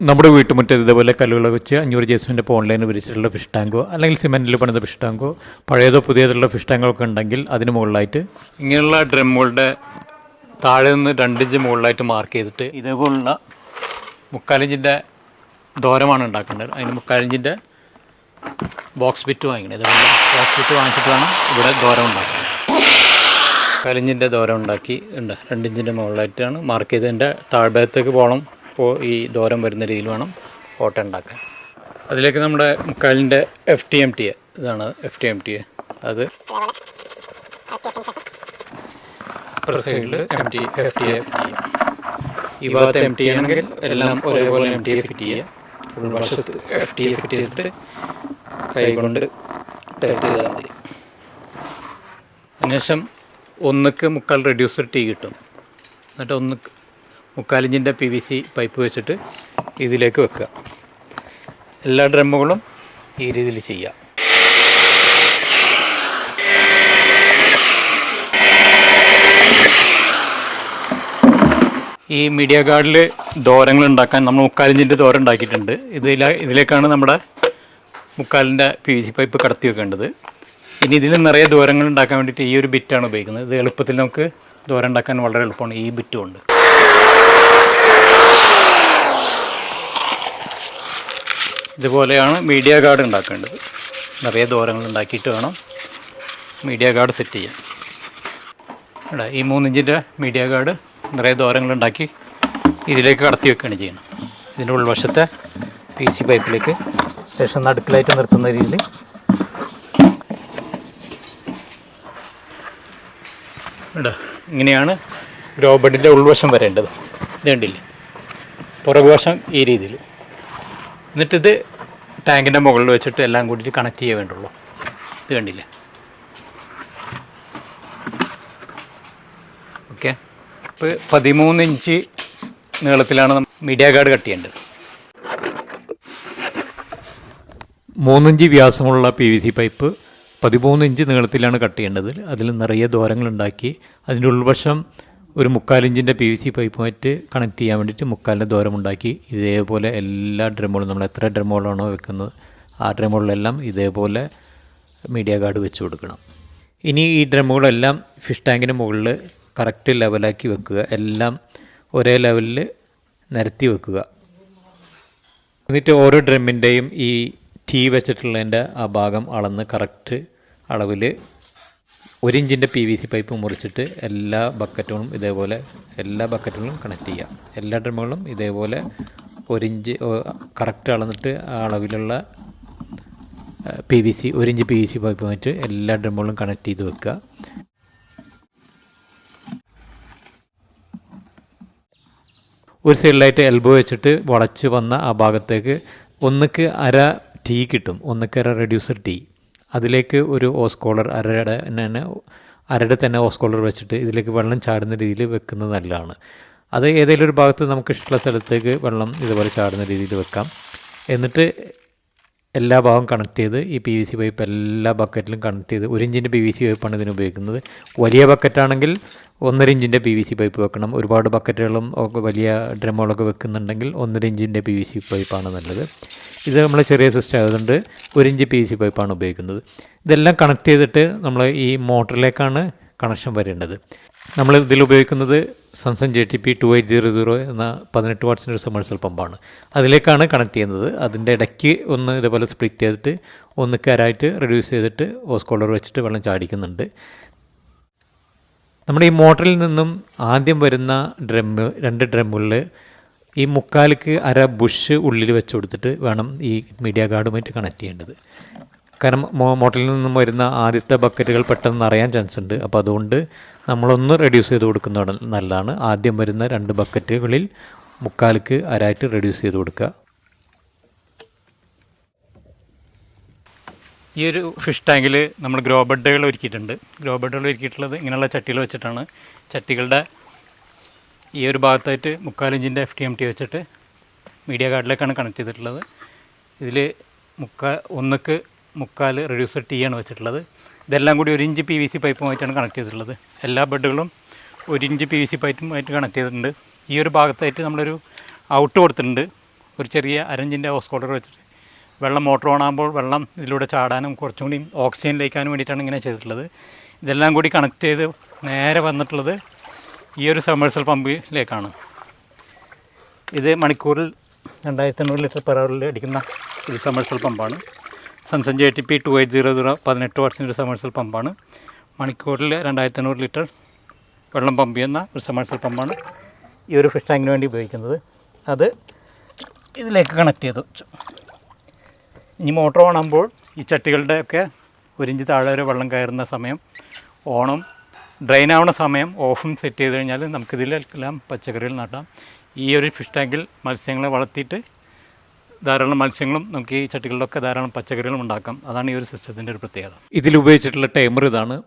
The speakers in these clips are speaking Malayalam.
നമ്മുടെ വീട്ടുമുറ്റത്ത് ഇതേപോലെ കല്ലുകൾ വെച്ച് അഞ്ഞൂറ് ജേസ്മിന്റെ ഓൺലൈൻ വിരിച്ചിട്ടുള്ള ഫിഷ് ടാങ്കോ അല്ലെങ്കിൽ സിമെന്റിൽ പണിത ഫിഷ് ടാങ്കോ പഴയതോ പുതിയതുള്ള ഫിഷ് ടാങ്കോ ഒക്കെ ഉണ്ടെങ്കിൽ അതിന് മുകളിലായിട്ട് ഇങ്ങനെയുള്ള ഡ്രമ്മുകളുടെ താഴെ നിന്ന് രണ്ടിഞ്ച് മുകളിലായിട്ട് മാർക്ക് ചെയ്തിട്ട് ഇതേപോലുള്ള മുക്കാലിഞ്ചിന്റെ ദോരമാണ് ഉണ്ടാക്കേണ്ടത്. അതിന് മുക്കാലിഞ്ചിന്റെ ബോക്സ് ബിറ്റ് വാങ്ങിക്കണം. ഇതേപോലെ ബോക്സ് ബിറ്റ് വാങ്ങിച്ചിട്ട് ഇവിടെ ദോരം ഉണ്ടാക്കാൻ. കലിഞ്ഞിന്റെ ദോരം ഉണ്ടാക്കി ഉണ്ട്. രണ്ടിഞ്ചിന്റെ മുകളിലായിട്ടാണ് മാർക്ക് ചെയ്തതിന്റെ താഴ്ഭാഗത്തേക്ക് പോകണം. ഈ ദൂരം വരുന്ന രീതിയിൽ വേണം ഓട്ട ഉണ്ടാക്കാൻ. അതിലേക്ക് നമ്മുടെ മുക്കാലിന്റെ എഫ് ടി എം ടി ഇതാണ് എഫ് ടി എം ടി അത് അപ്പുറ സൈഡിൽ M T F T A ഈ ഭാഗത്ത് എം ടി ആണെങ്കിൽ എല്ലാം ഒരേപോലെ എം ടി എ ഫിറ്റ് ചെയ്യുക ഉൾവശത്ത് എഫ് ടി എ ഫിറ്റ് ചെയ്തിട്ട് കൈ കൊണ്ട് ടൈറ്റ് ചെയ്താൽ മതി. അതിനുശേഷം ഒന്നിക്ക് മുക്കാൽ റെഡ്യൂസർ ടീ കിട്ടും. എന്നിട്ട് ഒന്ന് മുക്കാലിഞ്ചിന്റെ പി വി സി പൈപ്പ് വെച്ചിട്ട് ഇതിലേക്ക് വെക്കുക. എല്ലാ ഡ്രമ്മുകളും ഈ രീതിയിൽ ചെയ്യാം ഈ മീഡിയ കാർഡിൽ ദോരങ്ങൾ ഉണ്ടാക്കാൻ നമ്മൾ മുക്കാലിഞ്ചിന്റെ ദോരം ഉണ്ടാക്കിയിട്ടുണ്ട്. ഇതില ഇതിലേക്കാണ് നമ്മുടെ മുക്കാലിന്റെ പി വി സി പൈപ്പ് കടത്തി വെക്കേണ്ടത്. ഇനി ഇതിൽ നിറയെ ദൂരങ്ങൾ ഉണ്ടാക്കാൻ വേണ്ടിയിട്ട് ഈ ഒരു ബിറ്റാണ് ഉപയോഗിക്കുന്നത്. ഇത് എളുപ്പത്തിൽ നമുക്ക് ദൂരം ഉണ്ടാക്കാൻ വളരെ എളുപ്പമാണ്. ഈ ബിറ്റും ഉണ്ട്. ഇതുപോലെയാണ് മീഡിയ കാർഡ് ഉണ്ടാക്കേണ്ടത്. നിറയെ ദൂരങ്ങൾ ഉണ്ടാക്കിയിട്ട് വേണം മീഡിയ കാർഡ് സെറ്റ് ചെയ്യാൻ. ഇവിടെ ഈ മൂന്നിഞ്ചിന്റെ മീഡിയ കാർഡ് നിറയെ ദൂരങ്ങൾ ഉണ്ടാക്കി ഇതിലേക്ക് കടത്തി വെക്കുകയാണ് ചെയ്യണം ഇതിന്റെ ഉൾവശത്തെ പി സി പൈപ്പിലേക്ക് ശേഷം നടുക്കിലായിട്ട് നിർത്തുന്ന രീതിയിൽ ഇവിടെ ഇങ്ങനെയാണ് ഗ്രോ ബെഡിന്റെ ഉൾവശം വരേണ്ടത്. ഇത് കണ്ടില്ലേ? പുറകുവശം ഈ രീതിയിൽ. എന്നിട്ടിത് ടാങ്കിന്റെ മുകളിൽ വെച്ചിട്ട് എല്ലാം കൂടിയിട്ട് കണക്ട് ചെയ്യാൻ വേണ്ടുള്ളൂ. ഇത് കണ്ടില്ലേ? ഓക്കെ ഇപ്പോൾ പതിമൂന്ന് ഇഞ്ച് നീളത്തിലാണ് മീഡിയ കാർഡ് കട്ട് ചെയ്യേണ്ടത്. മൂന്നിഞ്ച് വ്യാസമുള്ള പി വി സി പൈപ്പ് പതിമൂന്ന് ഇഞ്ച് നീളത്തിലാണ് കട്ട് ചെയ്യേണ്ടത്. അതിൽ നിറയെ ദ്വാരങ്ങളുണ്ടാക്കി അതിന്റെ ഉൾവശം ഒരു മുക്കാലിഞ്ചിന്റെ പി വി സി പൈപ്പുമായിട്ട് കണക്ട് ചെയ്യാൻ വേണ്ടിയിട്ട് മുക്കാലിന്റെ ദൂരമുണ്ടാക്കി ഇതേപോലെ എല്ലാ ഡ്രമ്മുകളും നമ്മൾ എത്ര ഡ്രമ്മുകളാണോ വെക്കുന്നത് ആ ഡ്രമ്മുകളിലെല്ലാം ഇതേപോലെ മീഡിയ കാർഡ് വെച്ച് കൊടുക്കണം. ഇനി ഈ ഡ്രമ്മുകളെല്ലാം ഫിഷ് ടാങ്കിന് മുകളിൽ കറക്റ്റ് ലെവലാക്കി വെക്കുക. എല്ലാം ഒരേ ലെവലിൽ നിരത്തി വെക്കുക. എന്നിട്ട് ഓരോ ഡ്രമ്മിന്റെയും ഈ ടീ വെച്ചിട്ടുള്ളതിന്റെ ആ ഭാഗം അളന്ന് കറക്റ്റ് അളവിൽ ഒരു ഇഞ്ചിന്റെ പി വി സി പൈപ്പ് മുറിച്ചിട്ട് എല്ലാ ബക്കറ്റുകളും ഇതേപോലെ എല്ലാ ബക്കറ്റുകളും കണക്ട് ചെയ്യാം എല്ലാ ഡ്രമ്മുകളും ഇതേപോലെ ഒരു ഇഞ്ച് കറക്റ്റ് അളന്നിട്ട് അളവിലുള്ള പി വി സി ഒരു inch P V C pipe പൈപ്പുമായിട്ട് എല്ലാ ഡ്രമ്മുകളും കണക്ട് ചെയ്ത് വെക്കുക. ഒരു സൈഡിലായിട്ട് എൽബോ വെച്ചിട്ട് വളച്ച് വന്ന ആ ഭാഗത്തേക്ക് ഒന്നിക്ക് അര ടീ കിട്ടും. ഒന്നിക്ക് അര റെഡ്യൂസർ ടീ അതിലേക്ക് ഒരു ഓസ്കോളർ അരയുടെ തന്നെ അരയുടെ തന്നെ ഓസ്കോളർ വെച്ചിട്ട് ഇതിലേക്ക് വെള്ളം ചാടുന്ന രീതിയിൽ വെക്കുന്നത് നല്ലതാണ്. അത് ഏതെങ്കിലും ഒരു ഭാഗത്ത് നമുക്ക് ഇഷ്ടമുള്ള സ്ഥലത്തേക്ക് വെള്ളം ഇതുപോലെ ചാടുന്ന രീതിയിൽ വെക്കാം. എന്നിട്ട് എല്ലാ ഭാഗവും കണക്ട് ചെയ്ത് ഈ പി വി സി പൈപ്പ് എല്ലാ ബക്കറ്റിലും കണക്ട് ചെയ്ത് ഒരു ഇഞ്ചിന്റെ പി വി സി പൈപ്പാണ് ഇതിന് ഉപയോഗിക്കുന്നത്. വലിയ ബക്കറ്റാണെങ്കിൽ ഒന്നര ഇഞ്ചിന്റെ പി വി സി പൈപ്പ് വെക്കണം. ഒരുപാട് ബക്കറ്റുകളും ഒക്കെ വലിയ ഡ്രമ്മുകളൊക്കെ വെക്കുന്നുണ്ടെങ്കിൽ ഒന്നര ഇഞ്ചിന്റെ പി വി സി പൈപ്പാണ് നല്ലത്. ഇത് നമ്മൾ ചെറിയ സിസ്റ്റം ആയതുകൊണ്ട് ഒരു ഇഞ്ച് പി വി സി പൈപ്പാണ് ഉപയോഗിക്കുന്നത്. ഇതെല്ലാം കണക്ട് ചെയ്തിട്ട് നമ്മൾ ഈ മോട്ടറിലേക്കാണ് കണക്ഷൻ വരേണ്ടത്. നമ്മൾ ഇതിൽ ഉപയോഗിക്കുന്നത് Sunsun J T P two eight zero zero എന്ന പതിനെട്ട് വാട്ട്സിന്റെ ഒരു സമ്മേഴ്സൽ പമ്പാണ് അതിലേക്കാണ് കണക്ട് ചെയ്യുന്നത്. അതിന്റെ ഇടയ്ക്ക് ഒന്ന് ഇതേപോലെ സ്പ്ലിറ്റ് ചെയ്തിട്ട് ഒന്ന് കരായിട്ട് റെഡ്യൂസ് ചെയ്തിട്ട് ഓസ്കോളർ വെച്ചിട്ട് വെള്ളം ചാടിക്കുന്നുണ്ട്. നമ്മുടെ ഈ മോട്ടറിൽ നിന്നും ആദ്യം വരുന്ന ഡ്രമ്മ് രണ്ട് ഡ്രമ്മുകളിൽ ഈ മുക്കാലിക്ക് അര ബുഷ് ഉള്ളിൽ വെച്ച് കൊടുത്തിട്ട് വേണം ഈ മീഡിയ ഗാർഡുമായിട്ട് കണക്ട് ചെയ്യേണ്ടത്. കാരണം മോട്ടറിൽ നിന്നും വരുന്ന ആദ്യത്തെ ബക്കറ്റുകൾ പെട്ടെന്ന് അറിയാൻ ചാൻസ് ഉണ്ട്. അപ്പോൾ അതുകൊണ്ട് നമ്മളൊന്ന് റെഡ്യൂസ് ചെയ്ത് കൊടുക്കുന്നത് നല്ലതാണ്. ആദ്യം വരുന്ന രണ്ട് ബക്കറ്റുകളിൽ മുക്കാലിക്ക് അരായിട്ട് റെഡ്യൂസ് ചെയ്ത് കൊടുക്കുക. ഈ ഒരു ഫിഷ് ടാങ്കിൽ നമ്മൾ ഗ്രോ ബെഡുകൾ ഒരുക്കിയിട്ടുണ്ട്. ഗ്രോ ബെഡുകൾ ഒരുക്കിയിട്ടുള്ളത് ഇങ്ങനെയുള്ള ചട്ടികൾ വെച്ചിട്ടാണ്. ചട്ടികളുടെ ഈ ഒരു ഭാഗത്തായിട്ട് മുക്കാലിഞ്ചിന്റെ എഫ് ടി എം ടി വെച്ചിട്ട് മീഡിയ കാർഡിലേക്കാണ് കണക്ട് ചെയ്തിട്ടുള്ളത്. ഇതിൽ മുക്കാ ഒന്നുക്ക് മുക്കാൽ റെഡ്യൂസർ ടീ ആണ് വെച്ചിട്ടുള്ളത്. ഇതെല്ലാം കൂടി ഒരു ഇഞ്ച് പി വി സി പൈപ്പുമായിട്ടാണ് കണക്ട് ചെയ്തിട്ടുള്ളത്. എല്ലാ ബെഡുകളും ഒരു ഇഞ്ച് പി വി സി പൈപ്പുമായിട്ട് കണക്ട് ചെയ്തിട്ടുണ്ട്. ഈ ഒരു ഭാഗത്തായിട്ട് നമ്മളൊരു ഔട്ട് കൊടുത്തിട്ടുണ്ട്. ഒരു ചെറിയ അരഞ്ചിന്റെ ഹോസ് കോളർ വെച്ചിട്ട് വെള്ളം മോട്ടർ ഓണാകുമ്പോൾ വെള്ളം ഇതിലൂടെ ചാടാനും കുറച്ചും കൂടി ഓക്സിജൻ ലയിക്കാനും വേണ്ടിയിട്ടാണ് ഇങ്ങനെ ചെയ്തിട്ടുള്ളത്. ഇതെല്ലാം കൂടി കണക്ട് ചെയ്ത് നേരെ വന്നിട്ടുള്ളത് ഈ ഒരു സമ്മേഴ്സൽ പമ്പിലേക്കാണ് ഇത് മണിക്കൂറിൽ രണ്ടായിരത്തി എണ്ണൂറ് ലിറ്റർ പെർ അവറിൽ അടിക്കുന്ന ഒരു സമ്മേഴ്സൽ പമ്പാണ് Sunsun J T P two eight zero zero പതിനെട്ട് വാട്സിന്റെ ഒരു സമ്മേഴ്സൽ പമ്പാണ് മണിക്കൂറിൽ രണ്ടായിരത്തി എണ്ണൂറ് ലിറ്റർ വെള്ളം പമ്പ് ചെയ്യുന്ന ഒരു സമ്മേഴ്സൽ പമ്പാണ് ഈ ഒരു ഫിഷ് ടാങ്കിന് വേണ്ടി ഉപയോഗിക്കുന്നത്. അത് ഇതിലേക്ക് കണക്ട് ചെയ്ത്. വെച്ചു ഇനി മോട്ടർ ഓൺ ആകുമ്പോൾ ഈ ചട്ടികളുടെയൊക്കെ ഒരിഞ്ച് താഴെ വരെ വെള്ളം കയറുന്ന സമയം ഓണും ഡ്രെയിൻ ആവുന്ന സമയം ഓഫും സെറ്റ് ചെയ്ത് കഴിഞ്ഞാൽ നമുക്കിതിലെല്ലാം പച്ചക്കറികൾ നട്ടാം ഈ ഒരു ഫിഷ് ടാങ്കിൽ മത്സ്യങ്ങളെ വളർത്തിയിട്ട് ധാരാളം മത്സ്യങ്ങളും നമുക്ക് ഈ ചട്ടികളിലൊക്കെ ധാരാളം പച്ചക്കറികളും ഉണ്ടാക്കാം. അതാണ് ഈ ഒരു സിസ്റ്റത്തിന്റെ ഒരു പ്രത്യേകത. ഇതിൽ ഉപയോഗിച്ചിട്ടുള്ള ടൈമർ ഇതാണ്.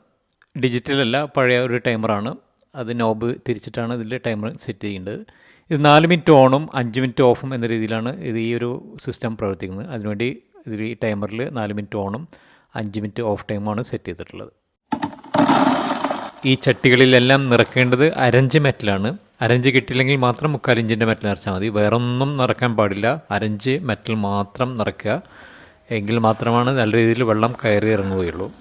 ഡിജിറ്റലല്ല പഴയ ഒരു ടൈമറാണ് അത് നോബ് തിരിച്ചിട്ടാണ് ഇതിൽ ടൈമർ സെറ്റ് ചെയ്യേണ്ടത്. ഇത് നാല് മിനിറ്റ് ഓണും അഞ്ച് മിനിറ്റ് ഓഫും എന്ന രീതിയിലാണ് ഇത് ഈ ഒരു സിസ്റ്റം പ്രവർത്തിക്കുന്നത്. അതിനുവേണ്ടി ഇതിൽ ഈ ടൈമറിൽ നാല് മിനിറ്റ് ഓണും അഞ്ച് മിനിറ്റ് ഓഫ് ടൈമാണ് സെറ്റ് ചെയ്തിട്ടുള്ളത്. ഈ ചട്ടികളിലെല്ലാം നിറക്കേണ്ടത് അരഞ്ച് മെറ്റലാണ്. അരഞ്ച് കിട്ടിയില്ലെങ്കിൽ മാത്രം മുക്കാലിഞ്ചിന്റെ മെറ്റൽ നിറച്ചാൽ മതി. വേറൊന്നും നിറക്കാൻ പാടില്ല. അരഞ്ച് മെറ്റൽ മാത്രം നിറയ്ക്കുക എങ്കിൽ മാത്രമാണ് നല്ല രീതിയിൽ വെള്ളം കയറി ഇറങ്ങുകയുള്ളൂ.